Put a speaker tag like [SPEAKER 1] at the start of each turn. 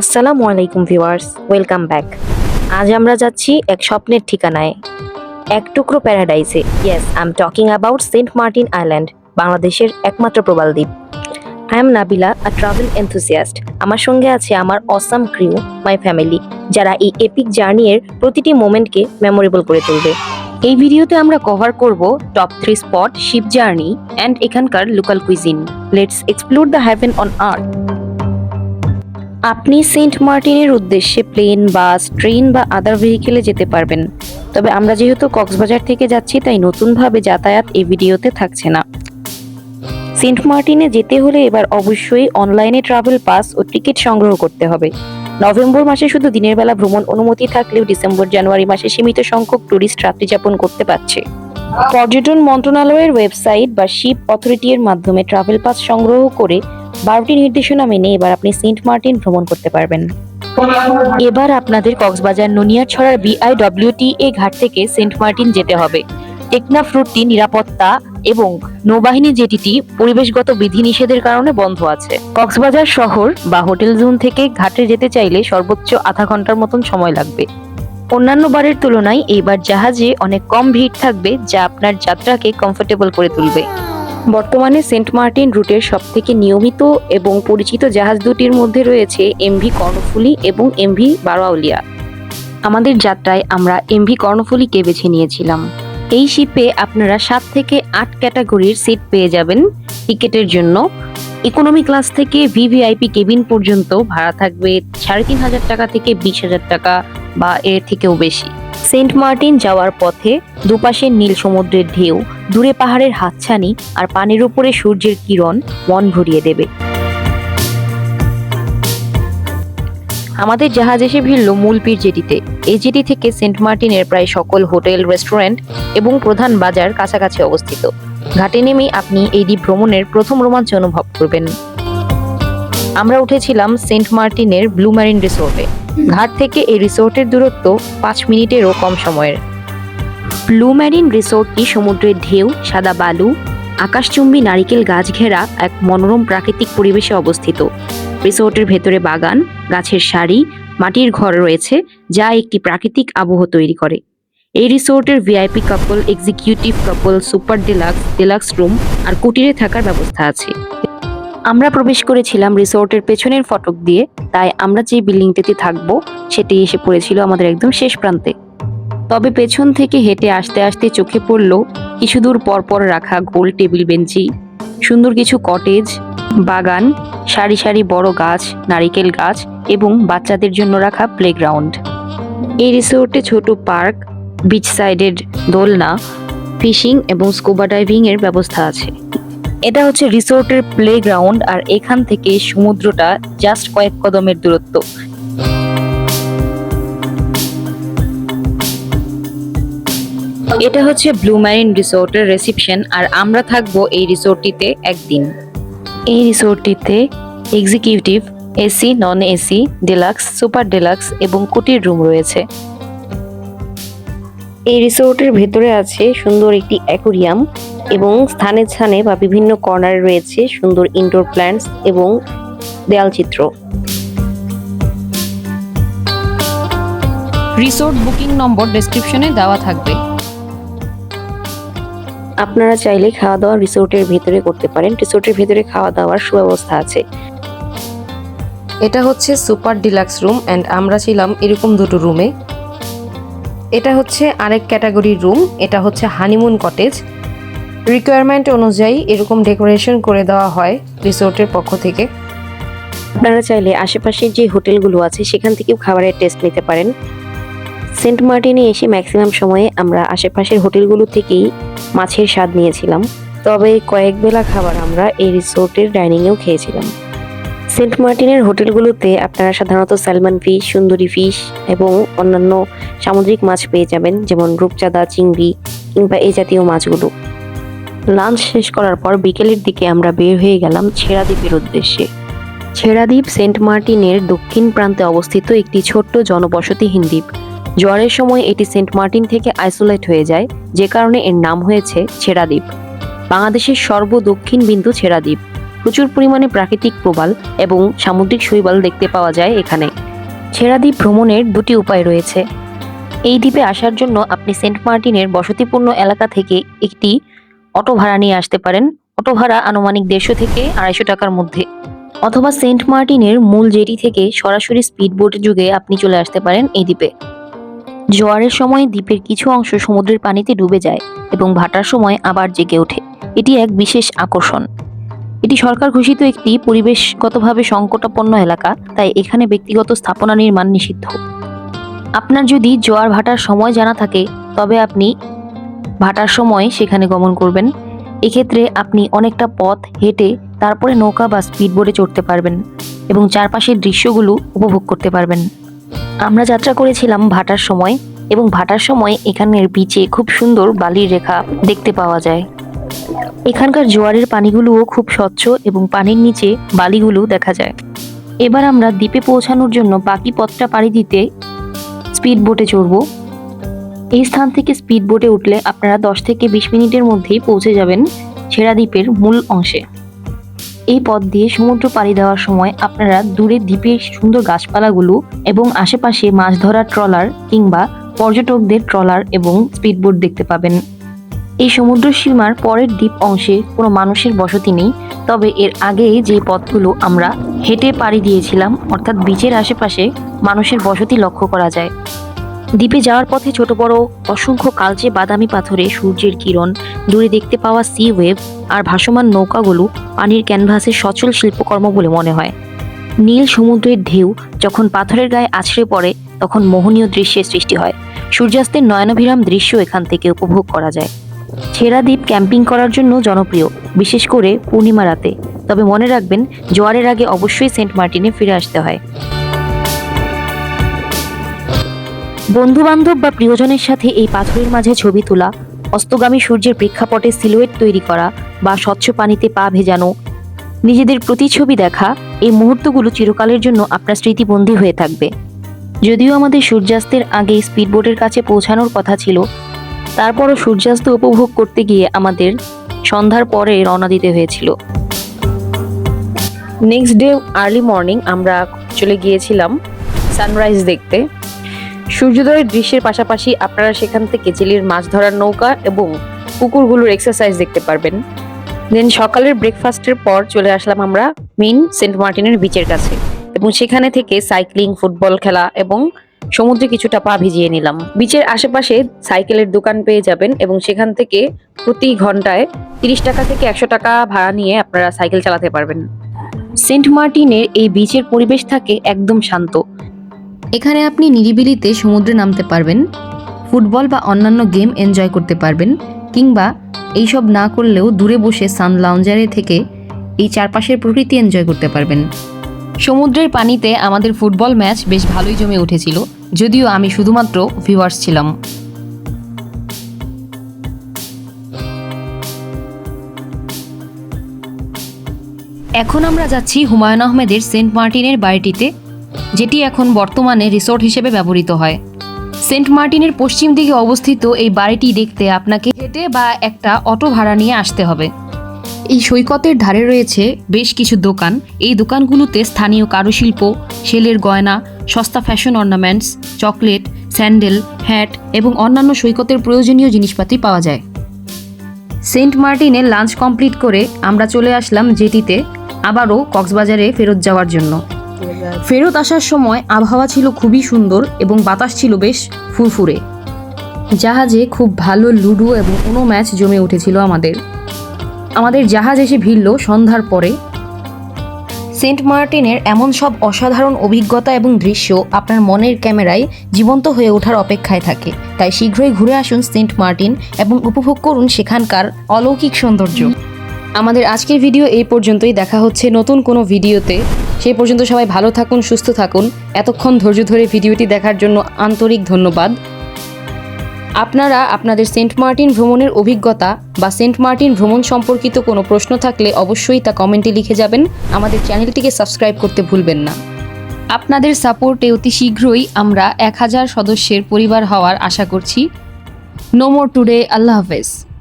[SPEAKER 1] আসসালামু আলাইকুম viewers, welcome back. আজ আমরা যাচ্ছি এক স্বপ্নের ঠিকানায়, এক টুকরো প্যারাডাইসে। Yes I am talking about Saint Martin island বাংলাদেশের একমাত্র প্রবাল দ্বীপ। I am Nabila a travel enthusiast আমার সঙ্গে আছে আমার অসাম ক্রিউ মাই ফ্যামিলি যারা এই এপিক জার্নির প্রতিটি মোমেন্টকে মেমোরেবল করে তুলবে। এই ভিডিওতে আমরা কভার করব top three spot ship journey and এখানকার local cuisine let's explore the haven on earth আপনি সেন্ট মার্টিনের উদ্দেশ্যে প্লেন, বাস, ট্রেন বা আদার ভেহিকেলে যেতে পারবেন। তবে আমরা যেহেতু কক্সবাজার থেকে যাচ্ছি, তাই নতুনভাবে যাতায়াত এই ভিডিওতে থাকছে না। সেন্ট মার্টিনে যেতে হলে এবার অবশ্যই অনলাইনে ট্রাভেল পাস ও টিকিট সংগ্রহ করতে হবে। নভেম্বর মাসে শুধু দিনের বেলা ভ্রমণ অনুমতি থাকলেও ডিসেম্বর, জানুয়ারি মাসে সীমিত সংখ্যক টুরিস্ট রাত্রি যাপন করতে পারছে। পর্যটন মন্ত্রণালয়ের ওয়েবসাইট বা শিপ অথরিটির মাধ্যমে ট্রাভেল পাস সংগ্রহ করে বারোটি নির্দেশনা মেনে এবার আপনি সেন্ট মার্টিন ভ্রমণ করতে পারবেন। এবার আপনাদের কক্সবাজার ননিয়ারছড়ার বিআইডব্লিউটিএ ঘাট থেকে সেন্ট মার্টিন যেতে হবে। টেকনাফ রুটটি নিরাপত্তা এবং নৌবাহিনী জেটিটি পরিবেশগত বিধিনিষেধের কারণে বন্ধ আছে। কক্সবাজার শহর বা হোটেল জোন থেকে ঘাটে যেতে চাইলে সর্বোচ্চ আধা ঘণ্টার মতন সময় লাগবে। অন্যান্য বারের তুলনায় এইবার জাহাজে অনেক কম ভিড় থাকবে, যা আপনার যাত্রাকে কমফোর্টেবল করে তুলবে। বর্তমানে সেন্ট মার্টিন রুটের সবথেকে নিয়মিত এবং পরিচিত জাহাজ দুটির মধ্যে রয়েছে এমভি কর্ণফুলি এবং এমভি বারোয়াউলিয়া। আমাদের যাত্রায় আমরা এমভি কর্ণফুলিকে বেছে নিয়েছিলাম। এই শিপে আপনারা সাত থেকে আট ক্যাটাগরির সিট পেয়ে যাবেন। টিকেটের জন্য। ইকোনমি ক্লাস থেকে ভিভিআইপি কেবিন পর্যন্ত ভাড়া থাকবে সাড়ে তিন হাজার টাকা থেকে বিশ হাজার টাকা বা এর থেকেও বেশি। সেন্ট মার্টিন যাওয়ার পথে দুপাশে নীল সমুদ্রের ঢেউ, দূরে পাহাড়ের হাতছানি আর পানির উপরে সূর্যের কিরণ মন ভরিয়ে দেবে। আমাদের জাহাজ এসে ভিড়ল মূল পীর জেটিতে। এই জেটি থেকে সেন্ট মার্টিনের প্রায় সকল হোটেল, রেস্টুরেন্ট এবং প্রধান বাজার কাছাকাছি অবস্থিত। ঘাটে নেমে আপনি এই দ্বীপ ভ্রমণের প্রথম রোমাঞ্চ অনুভব করবেন। আমরা উঠেছিলাম সেন্ট মার্টিনের ব্লু ম্যারিন রিসোর্টে। ঘাট থেকে এই রিসোর্টের দূরত্ব পাঁচ মিনিটেরও কম সময়ের। ব্লু ম্যারিন রিসোর্টটি সমুদ্রের ঢেউ, সাদা বালু, আকাশচুম্বী নারিকেল গাছ ঘেরা এক মনোরম প্রাকৃতিক পরিবেশে অবস্থিত। রিসোর্টের ভেতরে বাগান, গাছের সারি, মাটির ঘর রয়েছে যা একটি প্রাকৃতিক আবহ তৈরি করে। এই রিসোর্টের VIP couple executive couple super deluxe deluxe room আর কুটিরে থাকার ব্যবস্থা আছে। আমরা প্রবেশ করেছিলাম রিসোর্টের পেছনের ফটক দিয়ে, তাই আমরা যে বিল্ডিংটিতে থাকব, সেটি এসে পড়েছিল আমাদের একদম শেষ প্রান্তে। তবে পেছন থেকে হেঁটে আসতে আসতে চোখে পড়ল কিছু দূর পর পর রাখা গোল টেবিল বেঞ্চি, সুন্দর কিছু কটেজ বাগান, সারি সারি বড় গাছ, নারিকেল গাছ এবং বাচ্চাদের জন্য রাখা প্লেগ্রাউন্ড এই রিসোর্টে ছোট পার্ক বিচ সাইডের দোলনা ফিশিং এবং স্কুবা ডাইভিং এর ব্যবস্থা আছে। এটা হচ্ছে রিসোর্টের প্লেগ্রাউন্ড আর এখান থেকে সমুদ্রটা জাস্ট কয়েক কদমের দূরত্ব। এটা হচ্ছে ব্লু ম্যারিন রিসোর্টের রিসেপশন আর আমরা থাকব এই রিসোর্টটিতে একদিন। এই রিসোর্টটিতে executive AC non AC deluxe super deluxe এবং কুটির রুম রয়েছে। এই রিসোর্টের ভেতরে আছে সুন্দর একটি অ্যাকোরিয়াম এবং স্থানে স্থানে বা বিভিন্ন কর্নারে রয়েছে সুন্দর ইনডোর প্ল্যান্টস এবং দেয়াল চিত্র।
[SPEAKER 2] রিসোর্ট বুকিং নম্বর ডেসক্রিপশনে দেওয়া থাকবে।
[SPEAKER 1] আপনারা চাইলে খাওয়া দাওয়া রিসোর্টের ভেতরে করতে পারেন। রিসোর্টের ভেতরে খাওয়া দাওয়ার সুব্যবস্থা আছে।
[SPEAKER 2] এটা হচ্ছে সুপার ডিলাক্স রুম অ্যান্ড আমরা ছিলাম এরকম দুটো রুমে এটা হচ্ছে আরেক ক্যাটাগরির রুম, এটা হচ্ছে হানিমুন কটেজ। রিকোয়ারমেন্ট অনুযায়ী এরকম ডেকোরেশন করে দেওয়া হয় রিসোর্টের পক্ষ থেকে।
[SPEAKER 1] আপনারা চাইলে আশেপাশের যে হোটেলগুলো আছে, সেখান থেকেও খাবারের টেস্ট নিতে পারেন। সেন্ট মার্টিনে এসে ম্যাক্সিমাম সময়ে আমরা আশেপাশের হোটেলগুলো থেকেই মাছের স্বাদ নিয়েছিলাম। তবে কয়েক বেলা খাবার আমরা এই রিসোর্টের ডাইনিংয়েও খেয়েছিলাম। সেন্ট মার্টিনের হোটেলগুলোতে আপনারা সাধারণত স্যালমন ফিশ, সুন্দরী ফিশ এবং অন্যান্য সামুদ্রিক মাছ পেয়ে যাবেন, যেমন রূপচাঁদা, চিংড়ি কিংবা এই জাতীয় মাছগুলো। লাঞ্চ শেষ করার পর বিকেলের দিকে আমরা বের হয়ে গেলাম ছেড়া দ্বীপের উদ্দেশ্যে। ছেড়াদ্বীপ সেন্ট মার্টিনের দক্ষিণ প্রান্তে অবস্থিত একটি ছোট্ট জনবসতিহীন দ্বীপ জ্বরের সময় এটি সেন্ট মার্টিন থেকে আইসোলেট হয়ে যায়, যে কারণে এর নাম হয়েছে ছেড়াদ্বীপ। বাংলাদেশের সর্বদক্ষিণ বিন্দু ছেড়াদ্বীপ। প্রচুর পরিমাণে প্রাকৃতিক প্রবাল এবং সামুদ্রিক শৈবাল দেখতে পাওয়া যায় এখানে। ছেড়া দ্বীপ ভ্রমণের দুটি উপায় রয়েছে। এই দ্বীপে আসার জন্য আপনি সেন্ট মার্টিনের বসতিপূর্ণ এলাকা থেকে একটি অটো ভাড়া নিয়ে আসতে পারেন। অটো ভাড়া আনুমানিক দেড়শো থেকে আড়াইশো টাকার মধ্যে। অথবা সেন্ট মার্টিনের মূল জেটি থেকে সরাসরি স্পিড বোট যুগে আপনি চলে আসতে পারেন এই দ্বীপে। জোয়ারের সময় দ্বীপের কিছু অংশ সমুদ্রের পানিতে ডুবে যায় এবং ভাটার সময় আবার জেগে ওঠে। এটি এক বিশেষ আকর্ষণ। এটি সরকার ঘোষিত একটি পরিবেশগতভাবে সংকটাপন্ন এলাকা, তাই এখানে ব্যক্তিগত স্থাপনা নির্মাণ নিষিদ্ধ। আপনার যদি জোয়ার ভাটার সময় জানা থাকে, তবে আপনি ভাটার সময় সেখানে গমন করবেন। এক্ষেত্রে আপনি অনেকটা পথ হেঁটে তারপরে নৌকা বা স্পিডবোটে চড়তে পারবেন এবং চারপাশের দৃশ্যগুলো উপভোগ করতে পারবেন। আমরা যাত্রা করেছিলাম ভাটার সময় এবং ভাটার সময় এখানের বিচে খুব সুন্দর বালির রেখা দেখতে পাওয়া যায়। এখানকার জোয়ারের পানিগুলোও খুব স্বচ্ছ এবং পানির নিচে বালিগুলো দেখা যায়। এবার আমরা দ্বীপে পৌঁছানোর জন্য বাকি পথটা পাড়ি দিতে স্পিড বোটে চড়ব। এই স্থান থেকে স্পিড বোটে উঠলে আপনারা দশ থেকে বিশ মিনিটের মধ্যেই পৌঁছে যাবেন ছেড়া দ্বীপের মূল অংশে। এই পথ দিয়ে সমুদ্র পাড়ি দেওয়ার সময় আপনারা দূরে দ্বীপের সুন্দর গাছপালাগুলো এবং আশেপাশে মাছ ধরার ট্রলার কিংবা পর্যটকদের ট্রলার এবং স্পিডবোট দেখতে পাবেন। এই সমুদ্র সীমার পরের দ্বীপ অংশে কোনো মানুষের বসতি নেই, তবে এর আগে যে পথগুলো আমরা হেঁটে পাড়ি দিয়েছিলাম, অর্থাৎ বিচের আশেপাশে মানুষের বসতি লক্ষ্য করা যায়। দ্বীপে যাওয়ার পথে ছোট বড় অসংখ্য কালচে বাদামি পাথরে সূর্যের কিরণ, দূরে দেখতে পাওয়া সি ওয়েভ আর ভাসমান নৌকাগুলো পানির ক্যানভাসের সচল শিল্পকর্ম বলে মনে হয়। নীল সমুদ্রের ঢেউ যখন পাথরের গায়ে আছড়ে পড়ে, তখন মোহনীয় দৃশ্যের সৃষ্টি হয়। সূর্যাস্তের নয়নভিরাম দৃশ্য এখান থেকে উপভোগ করা যায়। ছেড়া দ্বীপ ক্যাম্পিং করার জন্য জনপ্রিয়, বিশেষ করে পূর্ণিমা রাতে। তবে মনে রাখবেন, জোয়ারের আগে অবশ্যই সেন্ট মার্টিনে ফিরে আসতে হয়। বন্ধু বান্ধব বা প্রিয়জনের সাথে এই পাথরের মাঝে ছবি তোলা, অস্তগামী সূর্যের প্রেক্ষাপটে সিলুয়েট তৈরি করা বা স্বচ্ছ পানিতে পা ভেজানো, নিজেদের প্রতিছবি দেখা, এই মুহূর্তগুলো চিরকালের জন্য আপনার স্মৃতিবন্দী হয়ে থাকবে। যদিও আমাদের সূর্যাস্তের আগে স্পিডবোটের কাছে পৌঁছানোর কথা ছিল তারপরও সূর্যাস্ত উপভোগ করতে গিয়ে আমাদের সন্ধ্যার পরে রওনা দিতে হয়েছিল। নেক্সট ডে আর্লি মর্নিং আমরা চলে গিয়েছিলাম সানরাইজ দেখতে। সূর্যোদয়ের দৃশ্যের পাশাপাশি আপনারা সেখান থেকে জেলের মাছ ধরার নৌকা এবং পুকুরগুলোর এক্সারসাইজ দেখতে পারবেন। দেন সকালের ব্রেকফাস্টের পর চলে আসলাম আমরা মেইন সেন্ট মার্টিনের বিচের কাছে। এবং সেখানে থেকে সাইক্লিং ফুটবল খেলা এবং সমুদ্রে কিছুটা পা ভিজিয়ে নিলাম। বিচের আশেপাশে সাইকেলের দোকান পেয়ে যাবেন এবং সেখান থেকে প্রতি ঘন্টায় তিরিশ টাকা থেকে একশো টাকা ভাড়া নিয়ে আপনারা সাইকেল চালাতে পারবেন। সেন্ট মার্টিনের এই বিচের পরিবেশ থাকে একদম শান্ত।
[SPEAKER 2] এখানে আপনি নিরিবিলিতে সমুদ্রে নামতে পারবেন, ফুটবল বা অন্যান্য গেম এনজয় করতে পারবেন, কিংবা এইসব না করলেও দূরে বসে সান লাউঞ্জারে থেকে এই চারপাশের প্রকৃতি এনজয় করতে পারবেন। সমুদ্রের পানিতে আমাদের ফুটবল ম্যাচ বেশ ভালোই জমে উঠেছিল, যদিও আমি শুধুমাত্র ভিউয়ার্স ছিলাম। এখন আমরা যাচ্ছি হুমায়ুন আহমেদের সেন্ট মার্টিনের বাড়িটিতে, যেটি এখন বর্তমানে রিসোর্ট হিসেবে ব্যবহৃত হয়। সেন্ট মার্টিনের পশ্চিম দিকে অবস্থিত এই বাড়িটি দেখতে আপনাকে হেঁটে বা একটা অটো ভাড়া নিয়ে আসতে হবে। এই সৈকতের ধারে রয়েছে বেশ কিছু দোকান। এই দোকানগুলোতে স্থানীয় কারুশিল্প, সেলের গয়না, সস্তা fashion ornaments, chocolate, sandal, hat এবং অন্যান্য সৈকতের প্রয়োজনীয় জিনিসপাতি পাওয়া যায়। সেন্ট মার্টিনে লাঞ্চ কমপ্লিট করে আমরা চলে আসলাম জেটিতে আবারও কক্সবাজারে ফেরত যাওয়ার জন্য। ফেরত আসার সময় আবহাওয়া ছিল খুবই সুন্দর এবং বাতাস ছিল বেশ ফুরফুরে। জাহাজে খুব ভালো লুডো এবং উনো ম্যাচ জমে উঠেছিল আমাদের। আমাদের জাহাজ এসে ভিড়ল সন্ধ্যার পরে। সেন্ট মার্টিনের এমন সব অসাধারণ অভিজ্ঞতা এবং দৃশ্য আপনার মনের ক্যামেরায় জীবন্ত হয়ে ওঠার অপেক্ষায় থাকে। তাই শীঘ্রই ঘুরে আসুন সেন্ট মার্টিন এবং উপভোগ করুন সেখানকার অলৌকিক সৌন্দর্য। আমাদের আজকের ভিডিও এই পর্যন্তই। দেখা হচ্ছে নতুন কোনো ভিডিওতে। সেই পর্যন্ত সবাই ভালো থাকুন, সুস্থ থাকুন। এতক্ষণ ধৈর্য ধরে ভিডিওটি দেখার জন্য আন্তরিক ধন্যবাদ। আপনারা আপনাদের সেন্ট মার্টিন ভ্রমণের অভিজ্ঞতা বা সেন্ট মার্টিন ভ্রমণ সম্পর্কিত কোনো প্রশ্ন থাকলে অবশ্যই তা কমেন্টে লিখে যাবেন। আমাদের চ্যানেলটিকে সাবস্ক্রাইব করতে ভুলবেন না। আপনাদের সাপোর্টে অতি শীঘ্রই আমরা এক হাজার সদস্যের পরিবার হওয়ার আশা করছি। নো মোর টুডে আল্লাহ হাফেজ।